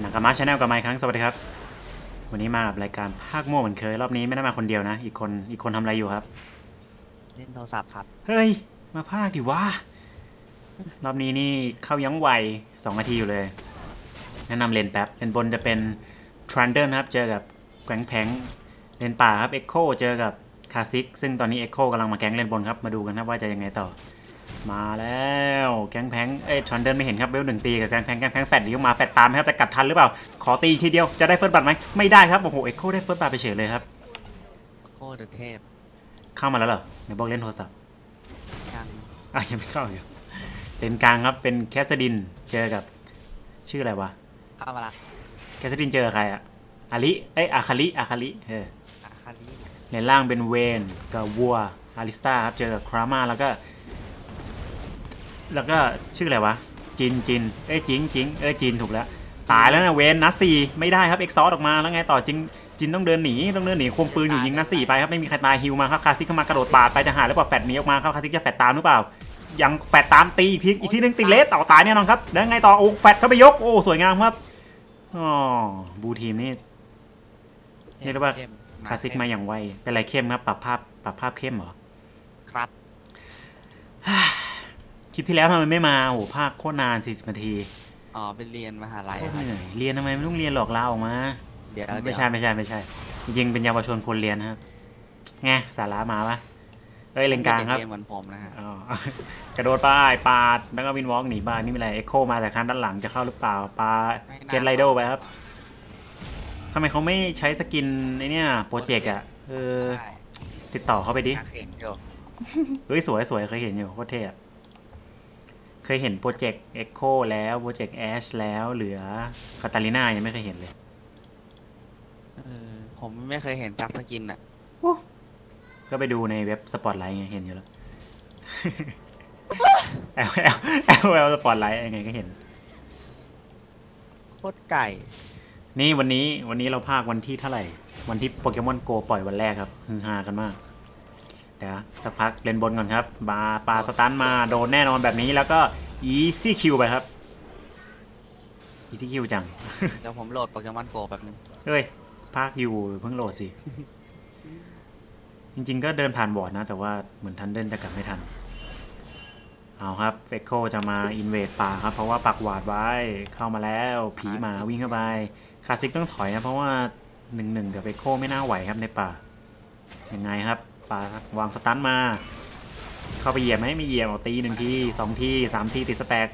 หนังกามาชาแนลกับไมค์ครั้งสวัสดีครับ วันนี้มากับรายการภาคมั่วเหมือนเคย รอบนี้ไม่ได้มาคนเดียวนะ อีกคนอีกคนทำอะไรอยู่ครับ เล่นโทรศัพท์ครับ เฮ้ย มาภาคดิวะรอบนี้นี่เข้ายังไวสองนาทีอยู่เลย แนะนำเลนแป๊บเลนบนจะเป็นทรันเดอร์นะครับ เจอกับแกงแพงเลนป่าครับเอ็กโคเจอกับคาซิกซึ่งตอนนี้เอ็กโคกำลังมาแก๊งเลนบนครับมาดูกันครับว่าจะยังไงต่อ มาแล้วแกงแพงเอ้ยทรันเดอร์ไม่เห็นครับเวลหนึ่งตีกับแกงแพงแกงแพงแฟดดีออกมาแฟดตามไหมครับแต่กัดทันหรือเปล่า ขอตีทีเดียวจะได้เฟิร์สบัตไหมไม่ได้ครับโอ้โหเอ็กโคได้เฟิร์สบัตไปเฉยเลยครับโคตรเทพเข้ามาแล้วเหรอในบอกเล่นโทรศัพท์ยังอะยังไม่เข้าอยู่เลนกลางครับเป็นแคสซดินเจอกับชื่ออะไรวะเข้ามาละแคสซดินเจอกับใครอะอาลิเอ้ยอาคาลิอาคาลิเอออาคาริเลนล่างเป็นเวนกับวัวอาริสตาครับเจอกับครามาแล้วก็ แล้วก็ชื่ออะไรวะจินจินเอ้ยจิงจิงเอ้ยจินถูกแล้วตายแล้วนะเวนนัดสี่ไม่ได้ครับเอ็กซอร์ออกมาแล้วไงต่อจิงจินต้องเดินหนีต้องเดินหนีควมปืนอยู่ยิงนัดสี่ไปครับไม่มีใครตายฮิวมาครับคาซิกเข้ามากระโดดปาดไปจะหาหรือเปล่าแฟดหนีออกมาครับคาซิกจะแฟดตามหรือเปล่ายังแฟดตามตีอีกทีอีกทีนึงตีเลสต่อตายแน่นอนครับแล้วไงต่อโอ้แฟดเข้าไปยกโอ้สวยงามครับอ๋อบูทีมนี่เรียกได้ว่าเข้มคลาสสิกมาอย่างไวเป็นไรเข้มครับปรับภาพปรับภาพเข้มเหรอครับ คลิปที่แล้วทำไมไม่มาโอ้โหภาคโคตรนาน40นาทีอ๋อเป็นเรียนมหาลัยโคตรครับเหนื่อยเรียนทำไมไม่ต้องเรียนหลอกลาออกมาเดี๋ยวไม่ใช่ไม่ใช่ไม่ใช่ จริงๆเป็นเยาวชนคนเรียนนะครับไงสาระมาปะเอ้ยเลนกลางครับเรียนเหมือนผมนะฮะอ๋อกระโดดไปปาดแล้วก็วินวอล์กหนีไปนี่เป็นไรเอ็กโคมาจากทางด้านหลังจะเข้าหรือเปล่าปาเกตไรโดไปครับทำไมเขาไม่ใช้สกินไอเนี่ยโปรเจกต์อะเออใช่ติดต่อเขาไปดินักเขียนอยู่เฮ้ยสวยสวยเคยเห็นอยู่โคตรเท่อะ เคยเห็นโปรเจกต์เอ็กโคแล้วโปรเจกต์แอชแล้วเหลือคาตาลิน่ายังไม่เคยเห็นเลยเออผมไม่เคยเห็นจักสกินอะ ก็ไปดูในเว็บสปอตไลท์ไงเห็นอยู่แล้วแอลแอลแอลแอลสปอตไลท์ยังไงก็เห็น โคตรไก่ นี่วันนี้วันนี้เราภาควันที่เท่าไหร่ วันที่โปเกมอนโกปล่อยวันแรกครับฮือฮากันมาก เดี๋ยวสักพักเล่นบนก่อนครับบาปาสตันมาโดนแน่นอนแบบนี้แล้วก็อีซี่คิวไปครับอีซี่คิวจัง เดี๋ยวผมโหลดโปเกมอนโกแบบนึงเฮ้ยภาคอยู่เพิ่งโหลดสิ จริงๆก็เดินผ่านบอร์ดนะ แต่ว่าเหมือนทันเดินจะกลับไม่ทัน เอาครับเฟคโคจะมาอินเวดป่าครับ เพราะว่าปักหวาดไว้เข้ามาแล้วผีหมาวิ่งเข้าไปคลาสสิกต้องถอยนะ เพราะว่าหนึ่งหนึ่งกับเฟคโคไม่น่าไหวครับในป่ายังไงครับ ป่าวางสตันมา เข้าไปเหยียบไหมไม่เหยียบเอาตีหนึ่งทีสองทีสามทีติดสแต็ก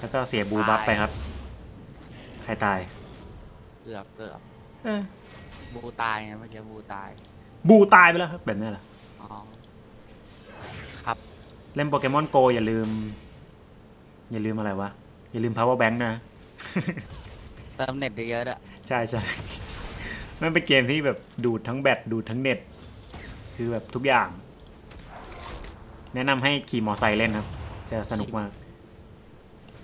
แล้วก็เสียบูบัฟไปครับ ใครตายเกือบเกือบเออบูตายไงเมื่อกี้บูตาย บูตายไปแล้วครับแบบนี้แหละอ๋อครับ เล่นโปเกมอนโกอย่าลืม อย่าลืมอะไรวะ อย่าลืม power bank นะเติมเน็ตเยอะๆด้วยใช่ใช่มันเป็นเกมที่แบบดูดทั้งแบตดูดทั้งเน็ต คือแบบทุกอย่าง แนะนำให้ขี่มอไซค์เล่นครับ จะสนุกมาก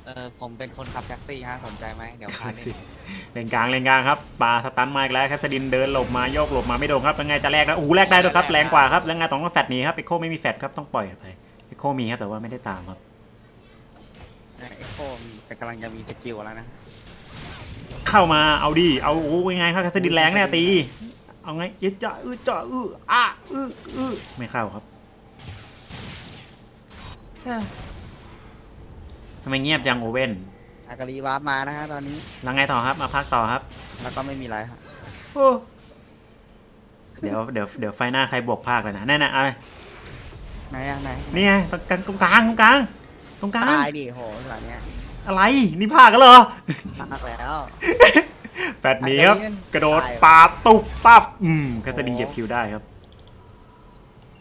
เออผมเป็นคนขับแท็กซี่ฮะสนใจไหมเดี๋ยวพาสิเล่นเลนกลางเลนกลางครับปาสตันมาอีกแล้วแคสดินเดินหลบมาโยกหลบมาไม่โดนครับยังไงจะแลกแล้วโอ้โหแลกได้ด้วยครับแรงกว่าครับแล้วไงต้องแฟดหนีครับเอโคไม่มีแฟดครับต้องปล่อยไปเอโคมีครับแต่ว่าไม่ได้ตามครับเอ็กโคแต่กำลังจะมีสกิลแล้วนะ เข้ามาเอาดิเอาโอ้ยไงครับแคสดินแรงแน่ตี เอาไงยึดจ่าอื้อจ่าอื้ออะอื้ออื้อไม่เข้าครับเอ้อทำไมเงียบจังโอเว่นอากาลีวาร์ปมานะฮะตอนนี้แล้วไงต่อครับ มาพักต่อครับ แล้วก็ไม่มีอะไรครับโอ้เดี๋ยวเดี๋ยวเดี๋ยวไฟหน้าใครบวกภาคเลยนะแน่ๆอะไรไหนอะไหนนี่ไงตรงกลางตรงกลางตรงกลางตรงกลางตายดิโหหลังเนี้ยอะไรนี่ภาคกันเหรอมากแล้ว แปดหนีครับอันนี้กระโดดตายปาดตุบปั๊บอืมแคสดินเก็บคิวได้ครับ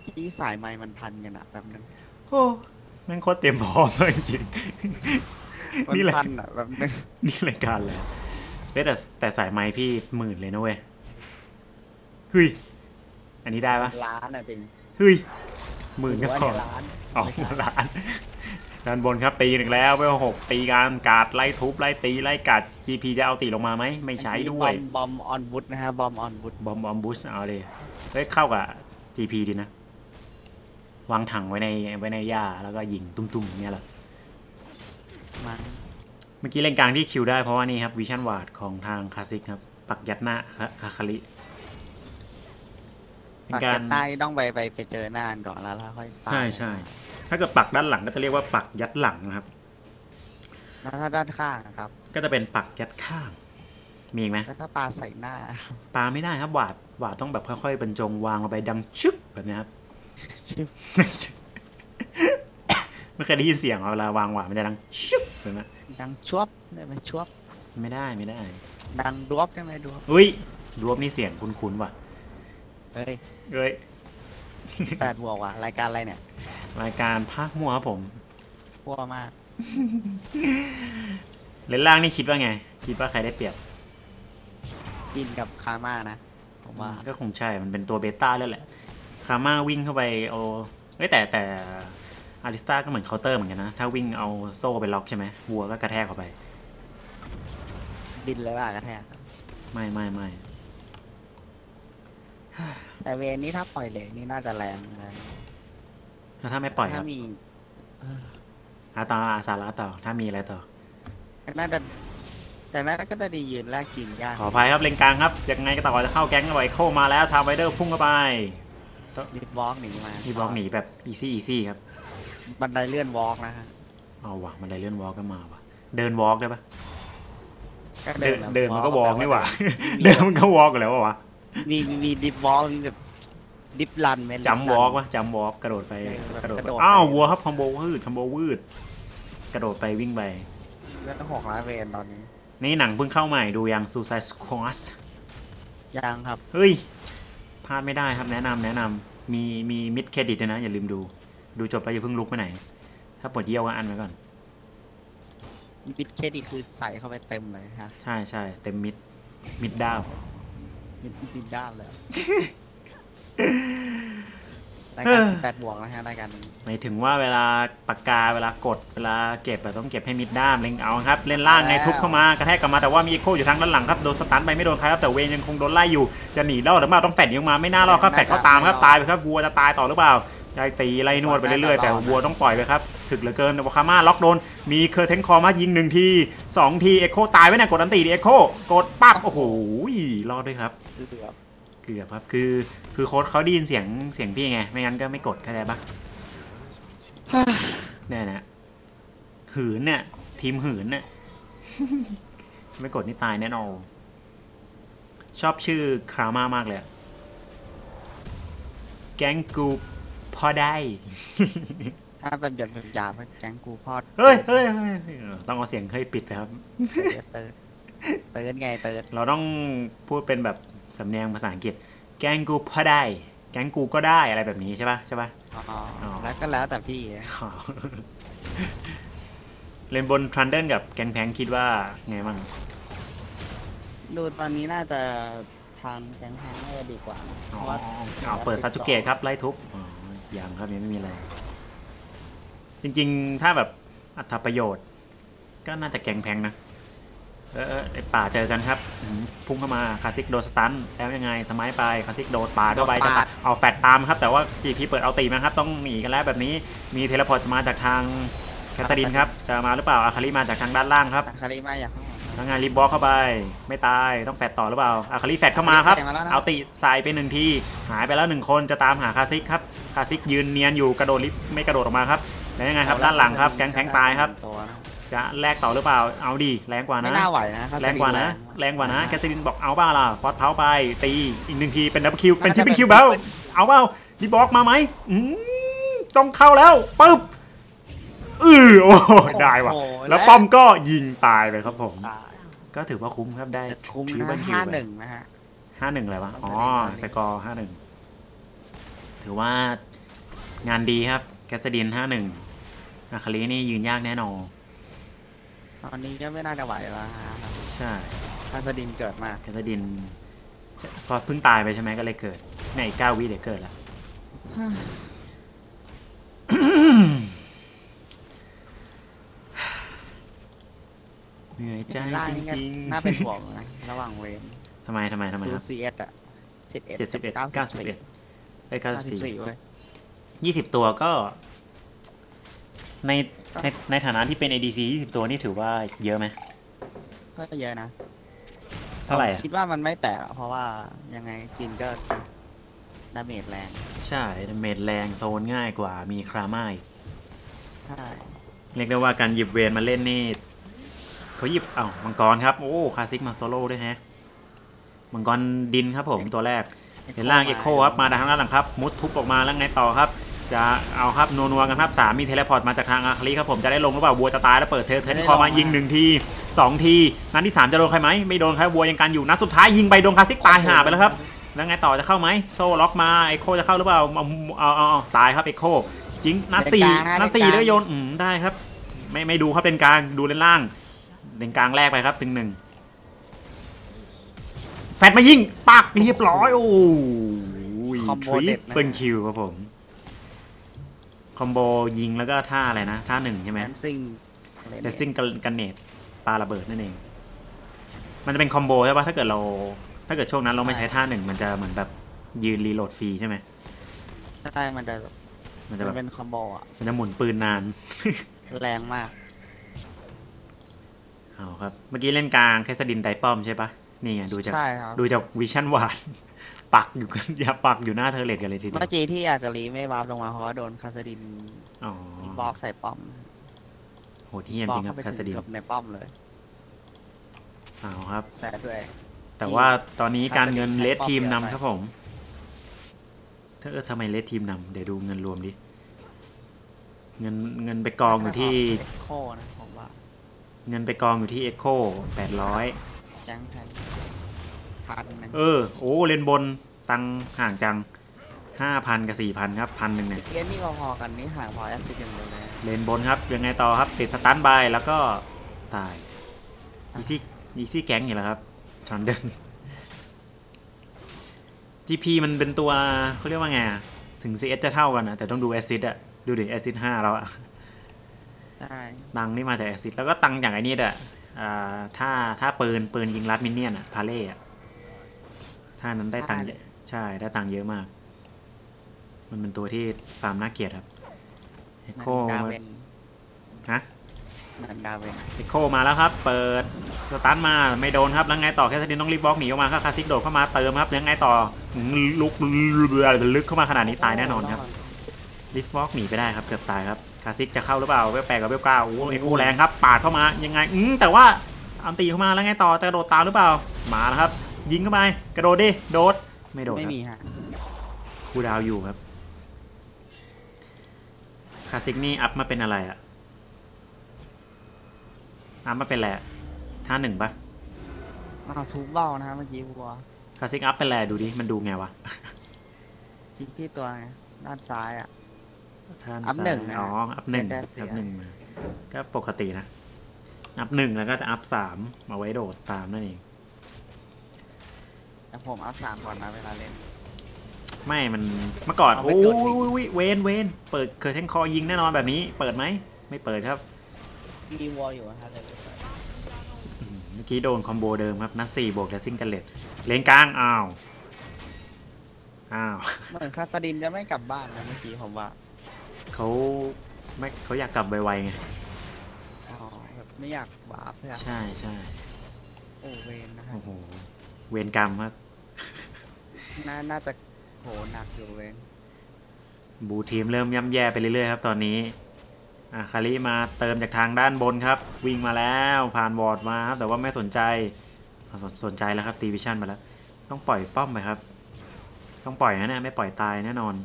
ที่สายไม้มันพันกันอะแบบนึงโอ้แม่งโคตรเตรียมพร้อมเลยจริงมันนี่แหละพันอะแบบนึงๆนี่รายการเลยเฮ้ยแต่แต่สายไม้พี่หมื่นเลยนะเว้ยเฮ้ยอันนี้ได้ปะล้านอะจริงเฮ้ยหมื่นก็ว่าพอเนี่ยล้านออกมาล้าน ด้านบนครับตีอีกแล้วเวลหกตีการกาดไล่ทุบไล่ตีไล่กัด GP จะเอาตีลงมาไหมไม่ใช้ด้วยบอมออนวุดนะฮะบอมออนวุดบอมบอมบูสเอาเลยเฮ้ยเข้ากับ GP ดีนะ วางถังไว้ในไว้ในหญ้าแล้วก็ยิงตุ้มๆอย่างเนี่ยแหละมันมื่อกี้เล่นกลางที่คิวได้เพราะว่านี่ครับวิชั่นวาดของทางคลาสสิกครับ ปักยัดหน้าอาคาริป็นปากกาเก็รตใต้ต้องไปไปไปเจอหน้ากันก่อนแล้วแล้วค่อยใช่ใช่ ถ้าเกิดปักด้านหลังก็จะเรียกว่าปักยัดหลังนะครับ แล้วถ้าด้านข้างอะครับ ก็จะเป็นปักยัดข้าง มีอีกไหมแล้วถ้าปลาใส่หน้าปาไม่ได้ครับหวาดหวาดต้องแบบค่อยๆบรรจงวางลงไปดังชึกแบบนี้ครับไม่เคยได้ยินเสียงเหรอเวลาวางหวาดมันจะดังชึกแบบนั้นดังชวบได้ไหมชวบไม่ได้ไม่ได้ ดังดวบได้ไหมดวบอุ้ยดวบนี่เสียงคุ้นๆว่ะเฮ้ยเอ้ยแปดบวกว่ะรายการอะไรเนี่ย รายการภาคมั่วครับผมพัวมาก เลนล่างนี่คิดว่าไง คิดว่าใครได้เปรียบกินกับคาม่านะ ผมว่า ก็คงใช่ มันเป็นตัวเบต้าแล้วแหละ คาม่าวิ่งเข้าไปเอาเอ้ยแต่แต่อาริสตาก็เหมือนเคาน์เตอร์เหมือนกันนะ ถ้าวิ่งเอาโซ่ไปล็อกใช่ไหมวัวก็กระแทกเข้าไป บินเลยว่ากระแทกไม่ไม่ไม่แต่เวรนี้ถ้าปล่อยเหลกนี่น่าจะแรงเลย แล้วถ้าไม่ปล่อยคถ้ารับมีเอออาต่ออาสาระต่อ ถ้ามีอะไรต่อน่าจะแต่น่าก็จะดียืนแลกกินยากขออภัยครับเลนกลางครับ ยังไงก็ต่อจะเข้าแก๊งไวโคมาแล้วทามไวเดอร์พุ่งเข้าไปดิบวอล์กหนีมานี่บล็อกหนีแบบอีซี่อีซี่ครับ บันไดเลื่อนวอล์กนะฮะเอาว่ะมันได้เลื่อนวอล์กกันมาว่ะ เดินวอล์กได้ปะก็เดินแบบเดินมันก็ว walk อล์กนี่หว่ามีเดินมันก็วอล์กอยู่แล้ววะมีมีมีดิฟวอล์กมีแบบ ดิฟรันไหมจำวอล์กวะจำวอล์กกระโดดไปเออแบบกระโดดกไประโดดอ้าวไปวัวครับคอมโบวืดคอมโบวืดกระโดดไปวิ่งไปเลื่อนหกร้อยเวนตอนนี้นี่หนังเพิ่งเข้าใหม่ดูยัง Suicide Squad ยังครับ เฮ้ยพลาดไม่ได้ครับแนะนำแนะนำมีมีมิดเครดิตด้วยนะ อย่าลืมดู ดูจบไปอย่าเพิ่งลุกไปไหน ถ้าปวดเยี่ยวก็อันไว้ก่อนบิดเครดิตคือใส่เข้าไปเต็มเลยฮะ ใช่ใช่เต็มมิดมิดดาวบิดบิดด้ามเลย รายการสิบแปดบวกนะฮะรายการนี้หมายถึงว่าเวลาปากกาเวลากดเวลาเก็บอะต้องเก็บให้มิดด้ามเล็งเอาครับ เล่นล่างไงทุบเข้ามากระแทกกลับมาแต่ว่ามีเอ็โคอยู่ทางด้านหลังครับโดนสตันไปไม่โดนใครครับแต่เวนยังคงโดนไล่อยู่จะหนีรอดหรือเปล่าต้องแฟดยิงมาไม่น่ารอดครับแฟดเข้าตามครับตายไปครับวัวจะตายต่อหรือเปล่ายายตีไล่นวดไปเรื่อยๆแต่วัวต้องปล่อยไปครับถึกเหลือเกินวาคาม่าล็อกโดน มีเคอร์เทนคอมายิงหนึ่งทีสองทีเอ็โคตายไว้เนี่ยกดอันตีดิเอ็โคกดปั๊บโอ้โหรอดด้วยครับ เกือบเกือบครับคือคือโค้ดเขาได้ยินเสียงเสียงพี่ไง ไม่งั้นก็ไม่กดเข้าใจปะเนี่ยนะหืนเนี่ยทีมหืนเนี่ยไม่กดนี่ตายแน่นอนชอบชื่อครามามากเลยอะแก๊งกูพอได้ ถ้าเป็นหยดแบบหยาบๆแก๊งกูพอดเฮ้ยเฮ้ยเฮ้ยต้องเอาเสียงเคยปิดไปครับ เติร์ดเติร์ดไงเติร์ดเราต้องพูดเป็นแบบ สำเนียงภาษาอังกฤษ แก๊งกูพอได้ แก๊งกูก็ได้อะไรแบบนี้ใช่ปะใช่ปะอ๋ออ๋อแล้วก็แล้วแต่พี่อ๋อเลนบนทรันเดิลกับแกงแพงคิดว่าไงบ้างดูตอนนี้น่าจะทางแก๊งแพงน่าจะดีกว่านะเพอ๋อราะว่าเอาเปิดซัตจูเกตครับไล่ทุบอ๋อยังครับยังไม่มีอะไร จริงๆถ้าแบบอัตประโยชน์ ก็น่าจะแกงแพงนะ เออไอป่าเจอกันครับ พุ่งเข้ามาคาซิกโดนสตันแล้วยังไงสมัยไปคาซิกโดนปาเข้าไปจะเอาแฟดตามครับ แต่ว่า GP เปิดเอาตีมาครับต้องหนีกันแล้วแบบนี้มีเทเลพอร์ตมาจากทางแคสตินครับจะมาหรือเปล่าอาคาริมาจากทางด้านล่างครับอาคาริมาอยากเข้ามาทางานรีบบล็อกเข้าไป ไม่ตายต้องแฟดต่อหรือเปล่าอาคาริแฟดเข้ามาครับ เอาติใส่ไปหนึ่งทีหายไปแล้วหนึ่งคนจะตามหาคาซิกครับคาซิกยืนเนียนอยู่กระโดดลิฟไม่กระโดดออกมาครับแล้วยังไงครับด้านหลังครับแก๊งแพงตายครับ จะแลกต่อหรือเปล่า เอาดีแรงกว่าไม่นะน่าไหวนะถ้แรงกว่านะ แรงกว่านะแคค่สตินบอกเอาบ้าล่ะฟอสเผาไป ตีอีกหนึ่งทีเป็นดับเบิลคิวเป็นที่เป็นคิวเบลเอาเปล่ารีบบล็อกมาไหมอืมต้องเข้าแล้วปึ๊บอือโอ้โหได้ว่ะ แล้วป้อมก็ยิงตายไปครับผมตายก็ถือว่าคุ้มครับได้แต่คุ้มทริปเปินะลคิวห้าไปหนึ่งนะฮะห้าหนึ่งอะไรวะอ๋อต้องสไปเล่นกอร์ห้าหนึ่งถือว่างานดีครับแกสดินห้าหนึ่งอาคาลีนี่ยืนยากแน่นอน ตอนนี้ก็ไม่น่าจะไหวแล้วฮะใช่คาสดินเกิดมากแกสดินใช่พอเพิ่งตายไปใช่ไหมก็เลยเกิดในอีกเก้าวิเดี๋ยวเกิดละ เหนื่อยใจล่างจนี่ก็ริงน่าเป็นห่วงนะระหว่างเวนๆทำไมทำไมทำไมดูครับ ซีเอสอะเจ็ดเอ็ดเจ็ดสิบเอ็ดเก้าสิบเอ็ดไอ้เก้าเก้าสิบสิบสี่สี่เว้ยยี่สิบตัวก็ ในในในฐานะที่เป็น ADC 20 ตัวนี่ถือว่าเยอะไหมก็เยอะนะเท่าไหร่อะคิดว่ามันไม่แปลกหรอกเพราะว่ายังไงจินก็ดาเมจแรง ใช่เมดแรงโซนง่ายกว่ามีครามาอีกใช่เรียกได้ว่าการหยิบเวนมาเล่นนี่เขาหยิบเอ้ามังกรครับโอ้คลาสสิกมาโซโล่ด้วยแฮะมังกรดินครับผมตัวแรกเห็นล่างเอ็กโคครับมาทางด้านหลังครับ มุดทุบออกมาแล้วไงต่อครับ จะเอาครับนัวๆกันครับสามมีเทเลพอร์ตมาจากทางอาคาริครับผมจะได้ลงหรือเปล่าวัวจะตายแล้วเปิดเทเทนคอมายิงหนึ่งทีสองทีนัดที่สามจะโดนใครไหมไม่โดนครับวัวยังกันอยู่นัดสุดท้ายยิงไปโดนคลาสสิกตายห่าไปแล้วครับแล้วไงต่อจะเข้าไหมโซ่ล็อกมาเอ็กโคจะเข้าหรือเปล่าเอาเอาเอาเอาตายครับเอ็กโคจริงนัดสี่นัดสี่แล้วโยนอืมได้ครับ ไม่ไม่ดูครับเลนกลางดูเลนล่างเลนกลางแรกไปครับถึงหนึ่งแฟดมายิงปักเรียบร้อยโอ้ยคอมโบทริเด็ปดนะเปิลคิวครับผม คอมโบยิงแล้วก็ท่าอะไรนะ ท่าหนึ่งใช่ไหมแดนซิ่งเดซิ่งกันเนตปาระเบิดนั่นเอง มันจะเป็นคอมโบใช่ปะถ้าเกิดเรา ถ้าเกิดช่วงนั้นเราไม่ใช้ท่าหนึ่งมันจะเหมือนแบบยืนรีโหลดฟรีใช่ไหมใช่มันจะมันจะมัแบนบเป็นคอมโบอะ มันจะหมุนปืนนาน แรงมาก เอาครับ เมื่อกี้เล่นกลางแคสดินไดป้อมใช่ปะนี่ไงดูจากใช่ครับดูจากวิชั่นวาน ปักอยู่กันอย่าปักอยู่หน้าเทอร์เลตกันเลยทีเดียเมื่วอกี้ที่อากาลีไม่วาร์ปลงมาเพราะว่าโดนคาสดินอ๋อบล็อกใส่ป้อมโหดเหี้ยมบล็อจกริงครัเข้าบไปคาสถึงดินเกับในป้อมเลยเอาครับ แต่ด้วย แต่ว่าตอนนี้การเงินคาสดินเลสทีมให้ป้อมนำเยอะไปครับผมถ้าเออทำไมเลสทีมนำเดี๋ยวดูเงินรวมดิ เงินเงินไปกองอยู่ที่เอ็กโคนะผมว่าเงินไปกองอยู่ที่เอ็กโคแปดร้อยแจ้งแทน พันหนึงเออ โอ้เลนบนตังห่างจังห้าพันกับสี่พันครับพันหนึ่งเนี่ยเรียนนี่พอๆกันนี่ห่างพอแอสซิดอย่างเดียวเลยเลนบนครับยังไงต่อครับติดสตันบายแล้วก็ตายอีซี่อีซี่แก๊งอยู่แล้วครับชอนเดน GP มันเป็นตัวเขาเรียกว่าไงอะถึง CS จะเท่ากันนะแต่ต้องดูแอซิดอะดูดิแอซิดห้าแล้วอะใช่ตังค์นี่มาจากแอซิดแล้วก็ตังค์อย่างไอ้นี่อะอ่าถ้าถ้าปืนปืนยิงรัดมินเนี่ยนอะพาเล่อะ ถ้านั้นได้ตังค์เยอะใช่ได้ตังค์เยอะมาก มันเป็นตัวที่ฟาร์มน่าเกลียดครับเอเหมืโคอนดาเวนฮะเหมือนดาเวนเอโคมาแล้วครับ เปิดสตาร์ทมาไม่โดนครับแล้วไงต่อแค่สตินต้องรีบบล็อกหนีออกมาครับคาซิกโดดเข้ามาเติมครับยังไงต่อหืมลุกลึกเข้ามาขนาดนี้ตายแน่นอนครับลิฟต์วอล์กหนีไปได้ครับเกือบตายครับคาซิกจะเข้าหรือเปล่าเวลแปดกับเวลเก้าโอ้เอ็กโคแรงครับปาดเข้ามายังไงอืมแต่ว่าอันตีเข้ามาแล้วไงต่อจะกระโดดตามหรือเปล่ามาแล้วครับ ยิงเข้าไปกระโดดดิโดดไม่โดดไม่ครับมีฮะคูลดาวน์อยู่ครับคาซิกนี่อัพมาเป็นอะไรอะอัพมาเป็นแหละท่าหนึ่งปะอ้าวทุบเบ้านะฮะเมื่อกี้วัวคาซิกอัพเป็นแหละดูดิมันดูไงวะคลิกที่ตัวไงด้านซ้ายอะท่านอัพหนึ่งนะอ๋ออัพหนึ่งไม่ได้เสียอัพหนึ่งมาก็ปกตินะ อัพหนึ่งแล้วก็จะอัพสามมาไว้โดดตามนั่นเอง แต่ผมอัพสามก่อนนะเวลาเล่น ไม่มันเมื่อก่อนเอาโอ้ไปยกดดิเวนเวนเปิดเคอร์เทนคอยิงแน่นอนแบบนี้ เปิดไหมไม่เปิดครับมีวอลอยู่นะฮะเลยอืมเมื่อกี้โดนคอมโบเดิมครับนัดสี่บวกแต่ซิงกันเลตเลนกลางอ้าวอ้าวเหมือนคาสดินจะไม่กลับบ้านนะเมื่อกี้ผมว่าเขาไม่เขาอยากกลับไวๆไงอ๋อแบบไม่อยากวาร์ปเลยอะใช่ใช่โอเวนนะฮะโอ้โห เวนกรรมครับ น่าน่าจะโหหนักอยู่เวนบูทีมเริ่มย่ำแย่ไปเรื่อยๆครับตอนนี้อาคาริมาเติมจากทางด้านบนครับ วิ่งมาแล้วผ่านวอร์ดมาครับแต่ว่าไม่สนใจอะสนสนใจแล้วครับตีวิชั่นไปแล้ว ต้องปล่อยป้อมไปครับ ต้องปล่อยนะเนี่ยไม่ปล่อยตายแน่นอน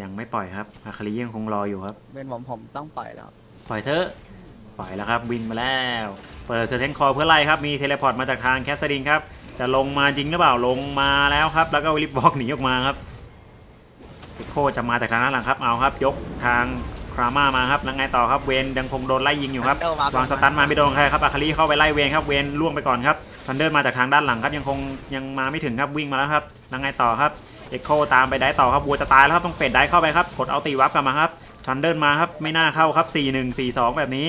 ยังไม่ปล่อยครับอาคาริยังคงรออยู่ครับ เป็นผมผมต้องปล่อยแล้ว ปล่อยเถอะปล่อยแล้วครับ วิ่งมาแล้ว เปิดเทอร์เทนคอเพื่อไล่ครับ มีเทเลพอร์ตมาจากทางแคสซิดินครับ จะลงมาจริงหรือเปล่า ลงมาแล้วครับ แล้วก็วิลิปบอกหนีออกมาครับเอ็กโคจะมาจากทางด้านหลังครับ เอาครับ ยกทางครามามาครับแล้วไงต่อครับ เวนยังคงโดนไล่ยิงอยู่ครับ วางสตันมาไม่โดนใครครับ อาคาริเข้าไปไล่เวนครับ เวนล่วงไปก่อนครับทันเดอร์มาจากทางด้านหลังครับ ยังคงยังมาไม่ถึงครับ วิ่งมาแล้วครับแล้วไงต่อครับ เอ็กโคตามไปได้ต่อครับ วัวจะตายแล้วครับ ต้องเฟดได้เข้าไปครับ กดเอาตีวับกลับมาครับทันเดอร์มาครับ ไม่น่าเข้าครับ 4 1 4 2 แบบนี้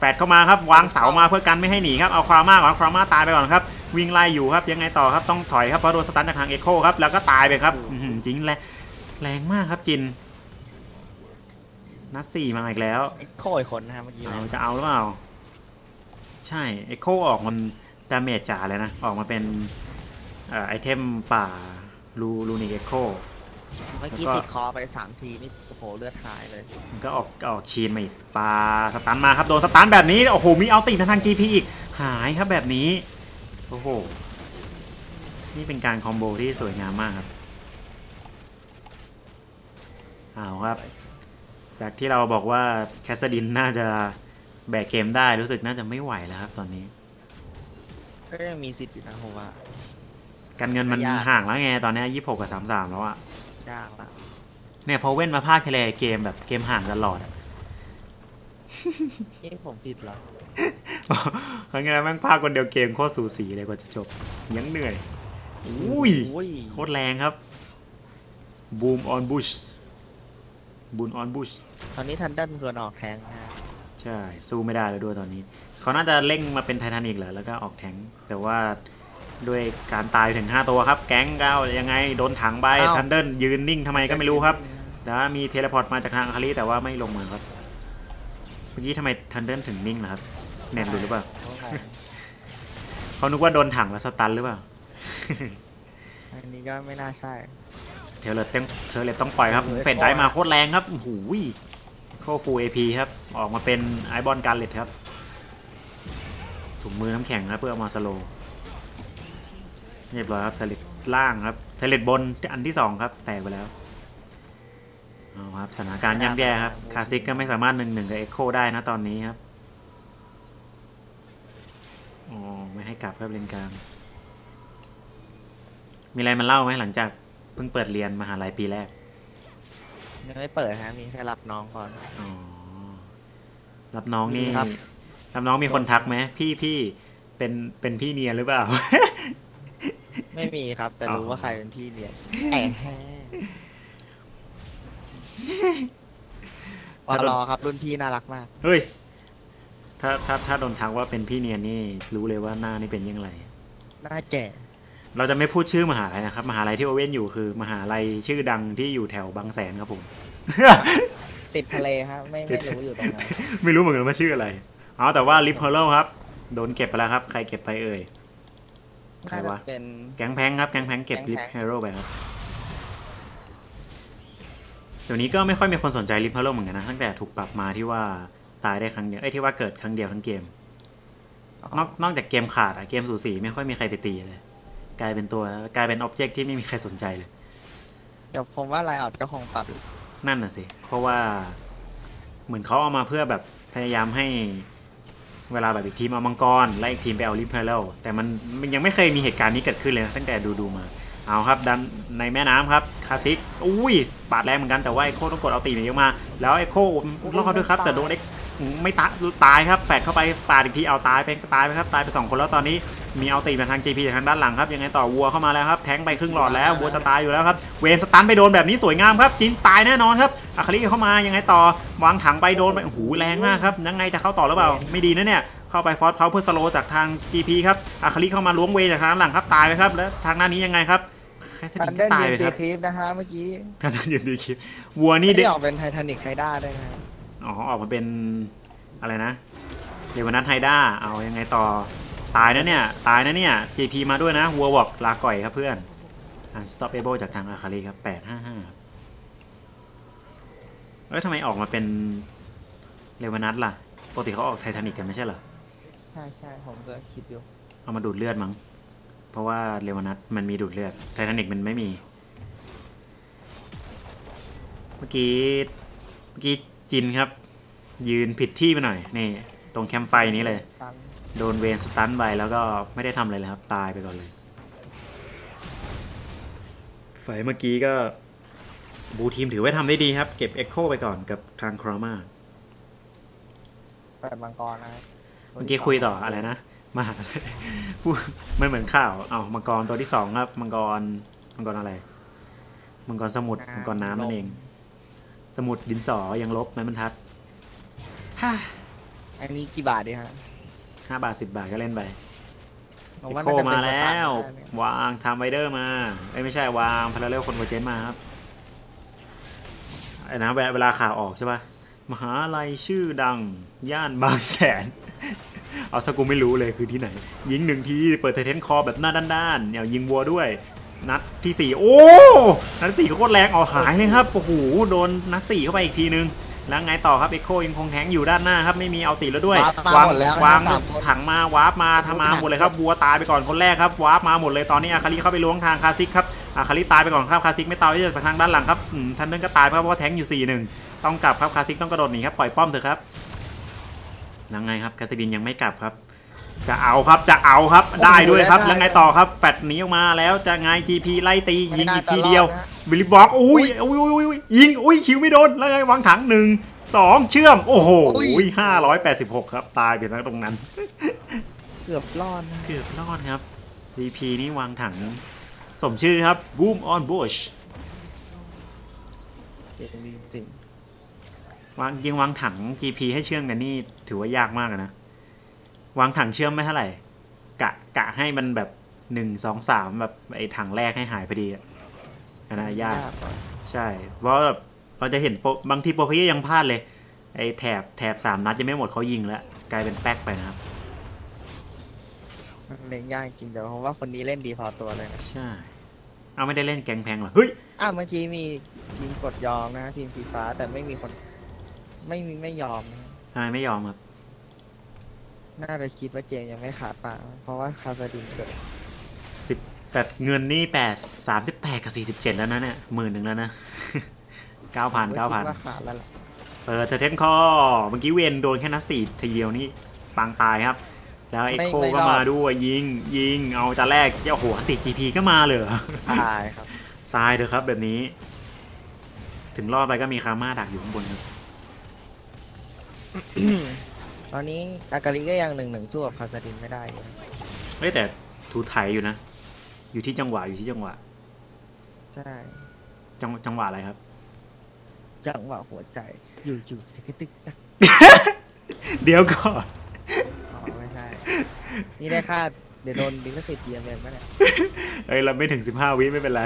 แฟดเข้ามาครับวางเสามาเพื่อกันไม่ให้หนีครับเอาครามาก่อนครามาตายไปก่อนครับวิ่งไล่อยู่ครับยังไงต่อครับต้องถอยครับเพราะโดนสตันจากทางเอ็กโคครับแล้วก็ตายไปครับอื้อหือจริงแรงแรงมากครับจินนัดสี่มาอีกแล้วเอ็กโคอีกคนนะครับเมื่อกี้เอานะจะเอาหรือเปล่าใช่เอ็โคออกมันดาเมจจ๋าเลยนะออกมาเป็นเอ่อไอเทมป่าลูลูนิกเอ็โคเมื่อกี้แล้วก็ติดคอไปสามทีนี่ โอ้โหเลือดหายเลยมันก็ออกออกชีนมาอีกปลาสตันมาครับโดนสตันแบบนี้โอ้โหมีเอาติดทาง GP อีกหายครับแบบนี้โอ้โหนี่เป็นการคอมโบที่สวยงามมากครับเอาครับ จากที่เราบอกว่าแคสดินน่าจะแบกเกมได้รู้สึกน่าจะไม่ไหวแล้วครับตอนนี้ก็ยังมีสิทธิ์อยู่นะผมว่าการเงินมันไม่ยากห่างแล้วไงตอนนี้ยี่หกกับสามสามแล้วอะยากละ เนี่ยพอเว้นมาภาคเทเลเกมแบบเกมห่างตลอดอะเอ๊ะผมผิดเหรอเพราะงั้นแม่งภาคคนเดียวเกมโคตรสูสีเลยกว่าจะจบ ยังเหนื่อยอุ้ยอุ้ยโคตรแรงครับบูมออนบุชบูมออนบุชตอนนี้ทันดันควรออกแทงนะใช่ สู้ไม่ได้แล้วด้วยตอนนี้ เขาน่าจะเร่งมาเป็นไททานิกแหละแล้วก็ออกแทงค์แต่ว่า ด้วยการตายถึง 5 ตัวครับ แก๊งเก้ายังไงโดนถังใบทันเดิลยืนนิ่งทำไมก็ไม่รู้ครับแต่ว่ามีเทเลพอร์ตมาจากทางอาคาริแต่ว่าไม่ลงมาครับ เมื่อกี้ทำไมทันเดิลถึงนิ่งล่ะครับเน็ตหลุดหรือเปล่าโอ้โหเขานึกว่าโดนถังแล้วสตันหรือเปล่า อันนี้ก็ไม่น่าใช่ เทเลตต้องเทเลตต้องปล่อยครับเออเฟดได้มาโคตรแรงครับโอ้โหโคฟูเอพีครับ ออกมาเป็นไอบอลการเลตครับ ถุงมือน้ำแข็งครับเพื่อเอามาสโลว์ เรียบร้อยครับเทเลตล่างครับเทเลตบนอันที่สองครับ แตกไปแล้วเอาครับสถานการณ์ย่ำแย่ครับ คาซิกก็ไม่สามารถหนึ่งหนึ่งกับเอ็กโคได้นะตอนนี้ครับอ๋อไม่ให้กลับครับเลนกลางมีอะไรมาเล่าไหมหลังจากเพิ่งเปิดเรียนมหาลัยปีแรกยังไม่เปิดฮะมีแค่รับน้องก่อนอ๋อรับน้องนี่มีครับรับน้องมีคนทักไหมพี่พี่เป็นเป็นพี่เนียนหรือเปล่า ไม่มีครับ แต่รู้อ๋อว่าใครเป็นพี่เรียนแอะแฮปลอครับ รุ่นพี่น่ารักมาก เฮ้ย ถ้าถ้าถ้าโดนทักว่าเป็นพี่เนียนนี่รู้เลยว่าหน้านี่เป็นยังไงหน้าแก่ เราจะไม่พูดชื่อมหาลัยนะครับ มหาลัยที่โอเว่นอยู่คือ มหาลัยชื่อดังที่อยู่แถวบางแสนครับผม ติดทะเลครับไม่ไม่รู้อยู่ตรงไหนไม่รู้เหมือนกันว่าชื่ออะไรเอาแต่ว่าลิฟเฮอร์โลครับ โดนเก็บไปแล้วครับ ใครเก็บไปเอ่ย ใครน่าจะวะ เป็นแก๊งแพงครับ แก๊งแพงเก็บแก๊ลิงฟแพงเฮโร่ไปครับ เดี๋ยวนี้ก็ไม่ค่อยมีคนสนใจลิฟเฮโร่เหมือนกันนะ ตั้งแต่ถูกปรับมาที่ว่าตายได้ครั้งเดียวเอ้ยที่ว่าเกิดครั้งเดียวทั้งเกม นอกนอกจากเกมขาดอะเกมสูสีไม่ค่อยมีใครไปตีเลย กลายเป็นตัวกลายเป็นอ็อบเจกต์ที่ไม่มีใครสนใจเลย เดี๋ยวผมว่าไลออดก็คงปรับนั่นน่ะสิ เพราะว่าเหมือนเขาเอามาเพื่อแบบพยายามให้ เวลาแบบอีกทีมเอามังกรและอีกทีมไปเอาลิมเฮโล่แต่มันมันยังไม่เคยมีเหตุการณ์นี้เกิดขึ้นเลยนะตั้งแต่ดูดูๆมา เอาครับดันในแม่น้ำครับคาซิกอุ้ยปาดแรงเหมือนกันแต่ว่าไอโคต้องกดเอาตีหนีออกมา แล้วไอโครอดด้วยครับ แต่โดนไอไม่ตายตายครับแฝดเข้าไปปาดอีกทีเอาตายไปตายไปครับตายไปสองคนแล้วตอนนี้ มีเอาตีมาทาง JP จากทางด้านหลังครับยังไงต่อวัวเข้ามาแล้วครับแทงไปครึ่งหลอดแล้ววัวจะตายอยู่แล้วครับเวนสตันไปโดนแบบนี้สวยงามครับจินตายแน่นอนครับอาคาริเข้ามายังไงต่อวางถังไปโดนไปโอ้โหแรงมากครับยังไงจะเข้าต่อหรือเปล่าไม่ดีนะเนี่ยเข้าไปฟอสเพาเพื่อสโลจากทาง GP ครับอาคาริเข้ามาล้วงเวจากทางด้านหลังครับตายไปครับแล้วทางหน้านี้ยังไงครับแค่สทัตินกเดิก็ลตายยืไปนคตีรับคลิปนะคะเมื่อกี้ท่านยืนดูคลิปวัวนี่ไม่เด็ได้กออกเป็นไททานิกไคด้าด้วยนะครับอ๋อออกมาเป็นอะไรนะเดวานัทไฮด้าเอายังไงต่อ ตายนะเนี่ย ตายนะเนี่ย JP มาด้วยนะวัวบอกลาก่อยครับเพื่อน Unstoppable จากทางอาคาริครับ 855ครับเอ้ยทำไมออกมาเป็นเรวานัทล่ะ ปกติเขาออกไททานิกกันไม่ใช่เหรอ ใช่ใช่ผมก็คิดอยู่ เอามาดูดเลือดมั้ง เพราะว่าเรวานัทมันมีดูดเลือด ไททานิกมันไม่มี เมื่อกี้ เมื่อกี้จินครับ ยืนผิดที่ไปหน่อย นี่ ตรงแคมป์ไฟนี้เลยตัน โดนเวนสตันไปแล้วก็ไม่ได้ทำอะไรเลยครับ ตายไปก่อนเลยไฟเมื่อกี้ก็บูทีมถือว่าทำได้ดีครับ เก็บเอ็กโคไปก่อนกับทางครามาเปิดมังกรนะครับเมื่อกี้คุยต่ออะไรนะมาพูดมันเหมือนข่าวเอามังกรตัวที่สองครับ มังกรมังกรอะไร มังกรสมุทรมังกรน้ำนั่นเอง สมุดดินสอยังลบไม้บรรทัดห้าอันนี้กี่บาทดีฮะ ห้าบาทสิบบาทก็เล่นไปผมเอ็กว่าโคน่าจะเป็มานสแล้ตาร์วทได้เนี่ยวางไทม์ไวเดอร์มาเอ้ยไม่ใช่วางพาราเรลคนโคเจนมาครับไอ้นะเวลาเวลาข่าวออกใช่ปะมหาลัยชื่อดัง ย่านบางแสน เอาสกูไม่รู้เลยคือที่ไหน ยิงหนึ่งทีเปิดไทเทนคอแบบหน้าด้านๆเนี่ยยิงวัวด้วย นัดที่สี่โอ้ นัดสี่โคตรแรงเอาหายเลยครับโอ้โหโดนนัดสี่เข้าไปอีกทีนึง แล้วไงต่อครับเอ็กโคยังคงแทงอยู่ด้านหน้าครับไม่มีเอาติแล้วด้วยวาร์ปมาวางหมดแล้วนะวางสามคนถังมาวาร์ปมาทำมาหมดเลยครับวัวตายไปก่อนคนแรกครับวาร์ปมาหมดเลยตอนนี้อาคาริเข้าไปล้วงทางคาซิกครับอาคาริตายไปก่อนครับคาซิกไม่ตายที่จะไปทางด้านหลังครับอืมทันเดนก็ตายครับเพราะว่าแทงอยู่4ี่หนึ่งต้องกลับครับคาซิกต้องกระโดดหนีครับปล่อยป้อมเถอะครับยังไงครับกาตดินยังไม่กลับครับ จะเอาครับจะเอาครับได้ด้วยครับ แล้วไงต่อครับ แฟดหนีออกมาแล้วจะไง GP ไล่ตียิงอีกทีเดียว บิลลี่บอกอุ้ยอุ้ยอุ้ยอุ้ยยิงอุ้ยคิวไม่โดนแล้วไงวางถังหนึ่งสองเชื่อม โอ้โหห้าร้อยแปดสิบหกครับ ตายไปแล้วตรงนั้น เกือบรอดนะเกือบรอดครับ GP นี่วางถัง สมชื่อครับ Boom on Bush เก่งจริงวางยิงวางถัง GP ให้เชื่อมกันนี่ถือว่ายากมากอะนะ วางถังเชื่อมไม่เท่าไหร่ กะกะให้มันแบบหนึ่งสองสามแบบไอ้ถังแรกให้หายพอดีอะอันนั้นยากใช่ เพราะแบบเราจะเห็นโปรบางทีโปรเพย์ยังพลาดเลย ไอ้แถบแถบสามนัดยังไม่หมดเขายิงแล้วกลายเป็นแป๊กไปนะครับเล่นยากจริงแต่ผมว่าคนนี้เล่นดีพอตัวเลยนะใช่เอาไม่ได้เล่นแกงแพงเหรอเฮ้ยอะเมื่อกี้มีทีมกดยอมนะทีมสีฟ้าแต่ไม่มีคน ไม่มีไม่ยอมนะทำไมไม่ยอมครับ น่าจะคิดว่าเจมยังไม่ขาดปากเพราะว่าคาซาดินเกิดสิบแต่เงินนี่แปดสามสิบแปดกับสี่สิบเจ็ดแล้วนะเนี่ยหมื่นหนึ่งแล้วนะเก้าพันเก้าพันคิดว่าขาดแล้วล่ะเปิดเทอร์เทนคอเมื่อกี้เวนโดนแค่นัดสี่ทีเดียวนี่ปางตายครับ แล้วไอโคก็มาด้วยยิงยิงเอาจะแรกโอ้โหอันติจีพีก็มาเลยเหรอตายครับ ตายเถอะครับแบบนี้ ถึงรอดไปก็มีคาม่าดักอยู่ข้างบนครับ ตอนนี้อากาลิก็ยังหนึ่งหนึ่งสู้กับคาซาดินไม่ได้อยู่นะเฮ้ยแต่ถูไถอยู่นะ อยู่ที่จังหวะอยู่ที่จังหวะ ใช่ จังจังหวะอะไรครับ จังหวะหัวใจ อยู่อยู่ตึกตึกตักเดี๋ยวก่อนอ๋อไม่ใช่นี่ได้ค่าเดี๋ยวโดนดิลสิทธิ์เยียมเลยไหมเนี่ยเอ้ยเราไม่ถึง15วิไม่เป็นไร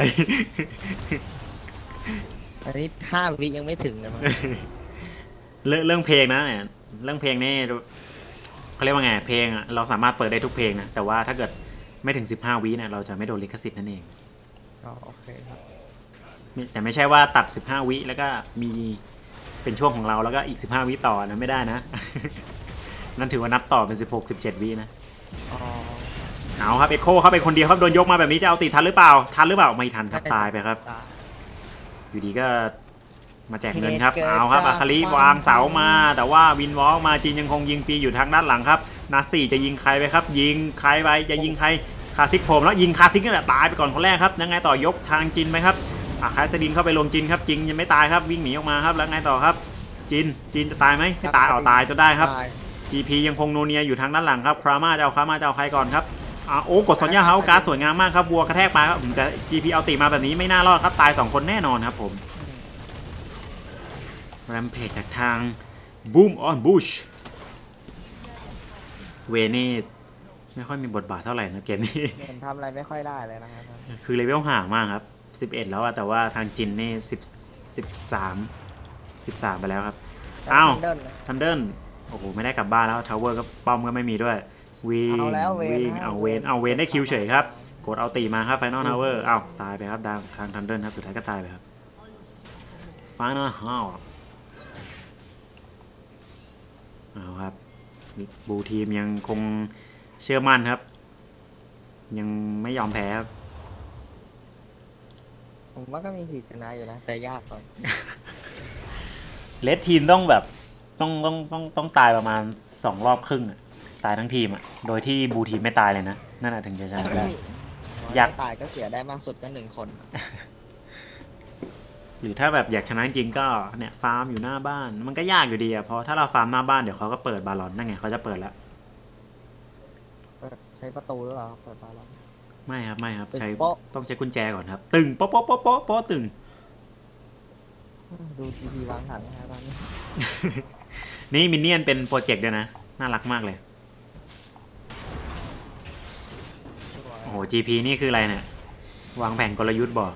อันนี้ห้าวิยังไม่ถึงเลยมั้งเรื่องเรื่องเพลงนะเนี่ย เรื่องเพลงนี่เขาเรียกว่าไงเพลงอะเราสามารถเปิดได้ทุกเพลงนะแต่ว่าถ้าเกิดไม่ถึง 15วิเนี่ยเราจะไม่โดนลิขสิทธิ์นั่นเองอ๋อโอเคครับไม่แต่ไม่ใช่ว่าตัด 15 วิแล้วก็มีเป็นช่วงของเราแล้วก็อีก 15 วิต่อนะไม่ได้นะ นั่นถือว่านับต่อเป็น 16 17 วินะอ๋อเอาครับเอ็กโคเข้าไปคนเดียวครับโดนยกมาแบบนี้จะเอาติดทันหรือเปล่า ทันหรือเปล่าไม่ทันครับตายไปครับตายอยู่ดีก็ มาแจกเงินครับเกิดเอาครับจากอาคาริความวางเสามา แต่ว่าวินวอล์กมาจีนยังคงยิงฟรีอยู่ทางด้านหลังครับนัดสี่จะยิงใครไปครับ ยิงใครไปจะยิงใครคาซิกโผมแล้วยิงคาซิกนี่แหละตายไปก่อนคนแรกครับยังไงต่อยกทางจินไหมครับอาคาตดินเข้าไปลงจินครับจินยังไม่ตายครับวิ่งหนีออกมาครับแล้วไงต่อครับจินจินจะตายไหมไม่ตายเอาตายจนได้ครับตาย GP ยังคงโนเนียอยู่ทางด้านหลังครับครามาจะเอาครามาจะเอาใครก่อนครับอ่าโอ้กดสัญญาเฮาการ์ดสวยงามมากครับวัวกระแทกไปครับอืมแต่ GP เอาตีมาแบบนี้ไม่น่ารอดครับตาย 2 คนแน่นอนครับผมแรมเพจจากทาง Boom on Bush เวนี่ไม่ค่อยมีบทบาทเท่าไหร่นะเกมนี้เห็นทำอะไรไม่ค่อยได้เลยนะครับ คือเลเวลห่างมากครับ 11 แล้วอะแต่ว่าทางจินนี่10 13 13 ไปแล้วครับ อ้าวเดินนะทันเดิลโอ้โห ไม่ได้กลับบ้านแล้วทาวเวอร์ก็ป้อมก็ไม่มีด้วยวิ่งเอาแล้วเวนวิ่งนะเอาเวนเอาเวนได้คิวเฉยครับ กดเอาตีมาครับไฟนอลทาวเวอร์อ้าวตายไปครับดางทางทันเดิลครับ สุดท้ายก็ตายไปครับไฟนอลฮาว เอาครับบูทีมยังคงเชื่อมั่นครับ ยังไม่ยอมแพ้ครับผมว่าก็มีสิทธิ์ชนะอยู่นะ แต่ยากก่อนเลดทีมต้องแบบต้องต้องต้องต้องตายประมาณสองรอบครึ่งอะตายทั้งทีมอะโดยที่บูทีมไม่ตายเลยนะ นั่นแหะถึงจะชนะได้อยากไม่ตายก็เสียได้มากสุดก็หนึ่งคน หรือถ้าแบบอยากชนะจริงๆก็เนี่ยฟาร์มอยู่หน้าบ้าน มันก็ยากอยู่ดีอะเพราะถ้าเราฟาร์มหน้าบ้านเดี๋ยวเขาก็เปิดบาลอนนั่นไงเขาจะเปิดแล้วเปิดใช้ประตูหรือเปล่าเปิดบาลอน ไม่ครับไม่ครับตึงใช้โป๊ะต้องใช้กุญแจก่อนครับ ตึงโป๊ะโป๊ะโป๊ะโป๊ะโป๊ะตึง ดูทีพีวางถังนะครับตอนนี้ นี่มินเนี่ยนเป็นโปรเจกต์ด้วยนะ น่ารักมากเลยโอ้โห GP นี่คืออะไรเนี่ยวางแผนกลยุทธ์บ่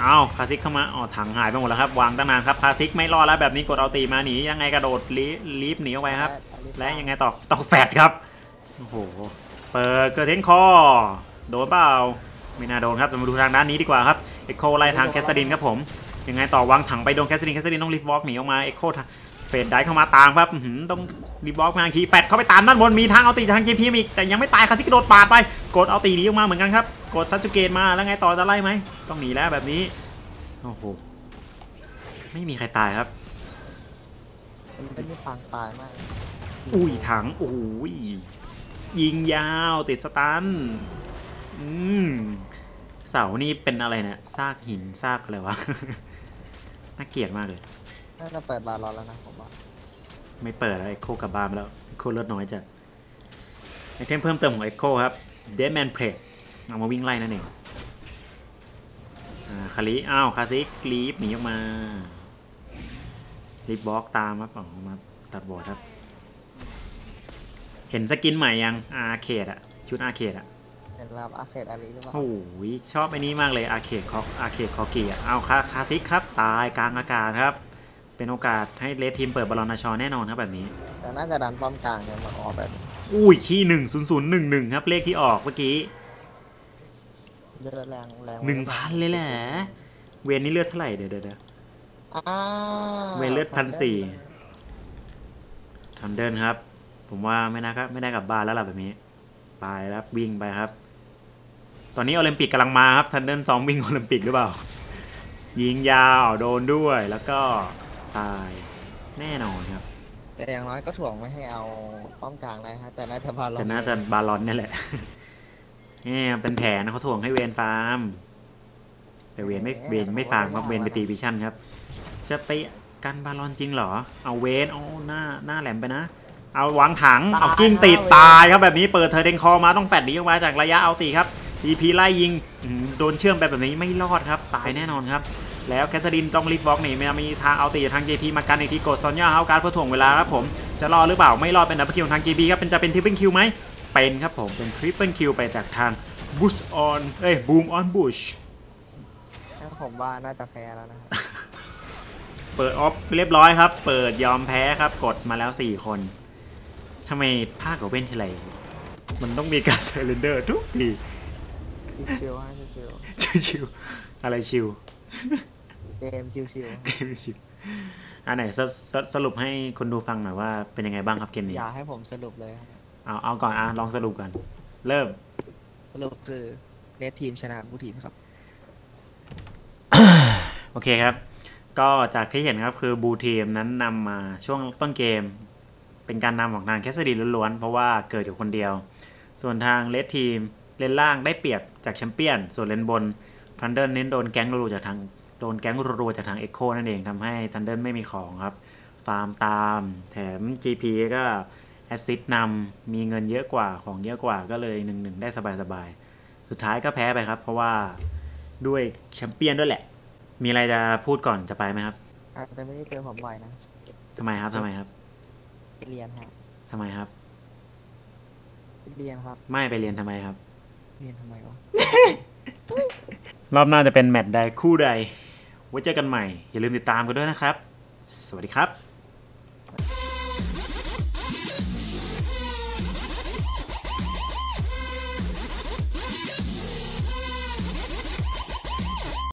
เอาคาซิกเข้ามาอ๋อถังหายไปหมดแล้วครับ วางตั้งนานครับคาซิกไม่รอดแล้วแบบนี้กดเอาตีมาหนียังไงกระโดดลีลีฟหนีออกไปครับ และยังไงต่อต่อแฟดครับโอ้โหเปิดเกิดเทนคอโดนเปล่าไม่น่าโดนครับแต่มาดูทางด้านนี้ดีกว่าครับเอ็กโคไล่ทางแคสตินครับผมยังไงต่อวางถังไปโดนแคสตินแคสตินต้องรีบวอล์กหนีออกมาเอ็กโคเฟดได้เข้ามาตามครับอื้อหือต้องรีบวอล์กมาอีกทีแฟดเข้าไปตามด้านบนมีทางเอาตีทาง JP อีกแต่ยังไม่ตายครับที่กระโดดปาดไป กดเอาตีหนีออกมาเหมือนกันครับ กดซัตจูเกตมาแล้วไงต่อจะไล่ไหมต้องหนีแล้วแบบนี้โอ้โหไม่มีใครตายครับมันเป็นที่พังตายมาก อุ้ยถังโอ้ยยิงยาวติดสตันอืมเสานี่เป็นอะไรเนี่ยซากหินซากอะไรวะน่าเกลียดมากเลยน่าจะเปิดบาลอนแล้วนะผมว่าไม่เปิดแล้วเอ็โคกลับบ้านไปแล้วเอ็โคเลือดน้อยจัดไอเทมเพิ่มเติมของเอ็โคครับเดมแมนเพล เอามาวิ่งไล่นั่นเองอ่าคาริอ้าวคาซิกลีฟหนีออกมาลีฟบล็อกตามครับออกมาตัดบอร์ดครับ เห็นสกินใหม่ยังอาเคดอะชุดอาเคดอะเห็นแล้วอาเคดอารีหรือเปล่าโอ้ยชอบไอ้นี้มากเลยอาเคดคอกอาเคดคอกี้อะเอาคาคาซิกครับตายกลางอากาศครับ เป็นโอกาสให้เลดทีมเปิดบอลลอนนาชอแน่นอนครับแบบนี้แต่น่าจะดันป้อมกลางกันมาออกแบบนี้อุ้ยขี้หนึ่งศูนย์ศูนย์หนึ่งหนึ่งครับเลขที่ออกเมื่อกี้ เยอะแรงแรงหนึ่งพันเลยแหละ เวนนี่เลือดเท่าไหร่เดี๋ยวเดี๋ยวเดี๋ยวอ้าวเวลเลือดพันสี่ทันเดินครับ ผมว่าไม่น่าก็ไม่ได้กลับบ้านแล้วล่ะแบบนี้ ไปแล้ววิ่งไปครับ ตอนนี้โอลิมปิกกำลังมาครับทันเดินซ้อมวิ่งโอลิมปิกหรือเปล่า ยิงยาวโดนด้วยแล้วก็ตายแน่นอนครับ แต่อย่างน้อยก็ถ่วงไม่ให้เอาป้อมกลางได้ฮะแต่น่าจะบาลอนแต่น่าจะบาลอนนี่แหละ นี่เป็นแผนเขาถ่วงให้เวนฟาร์ม แต่เวนไม่เวนไม่ฟาร์มครับเวนไปตีวิชั่นครับ จะไปกันบาลอนจริงเหรอ เอาเวนเอาหน้าหน้าแหลมไปนะ เอาวางถัง เอากิ้งติดตายครับแบบนี้เปิดเธอเดนคอมาต้องแฟดหนีออกมาจากระยะเอาตีครับ GP ไล่ยิงอืมโดนเชื่อมไปแบบนี้ไม่รอดครับ ตายแน่นอนครับแล้วแคสซินต้องรีบบล็อกหนีมีทางเอาตีทาง JP มากันอีกทีกดซอนย่าเฮาการดเพื่อถ่วงเวลาครับผมจะรอดหรือเปล่าไม่รอดเป็นดับเบิลคิวของทาง JP ครับเป็นจะเป็นทริปเปิลคิวไหม เป็นครับผมเป็นทริปเปิลคิวไปจากทางบุชออนเอ้ยบูมออนบุชถ้าผมว่าน่าจะแพ้แล้วนะฮะเปิดออฟเรียบร้อยครับ เปิดยอมแพ้ครับ กดมาแล้ว 4 คนทำไมภาคกับเว้นทีไร มันต้องมีการเซเลนเดอร์ทุกที ชิวๆฮะชิวชิวๆอะไรชิวๆเกมชิวเกมชิวอันไหนสสสรุปให้คนดูฟังหน่อยว่าเป็นยังไงบ้างครับเกมๆนี้ อย่าให้ผมสรุปเลยครับ เอาเอาก่อนอะลองสรุปกัน เริ่มสรุปคือเลดทีมชนะผู้ทีมครับ โอเคครับ ก็จากที่เห็นครับคือบูทีมนั้นนำมาช่วงต้นเกม เป็นการนำของทางแคสซิดีล้วนๆ เพราะว่าเกิดอยู่คนเดียว ส่วนทางเลดทีมเลนล่างได้เปรียบจากแชมเปี้ยน ส่วนเลนบนทันเดิลเน้นโดนแก๊งรัวๆจากทางโดนแก๊งรัวๆจากทางเอ็กโคนั่นเองทำให้ทันเดิลไม่มีของครับ ฟาร์มตาม แถม GP ก็ แอสซิสต์นำมีเงินเยอะกว่าของเยอะกว่าก็เลยหนึ่งหนึ่งได้สบายๆ สุดท้ายก็แพ้ไปครับ เพราะว่าด้วยแชมเปี้ยนด้วยแหละ มีอะไรจะพูดก่อนจะไปไหมครับอาจจะไม่ได้เจอผมบ่อยนะทำไมครับทำไมครับไปเรียนฮะทำไมครับไปเรียนครับ ไม่ไปเรียนทำไมครับ เรียนทำไมวะ รอบหน้าจะเป็นแมตช์ใดคู่ใดไว้เจอกันใหม่ อย่าลืมติดตามกันด้วยนะครับ สวัสดีครับ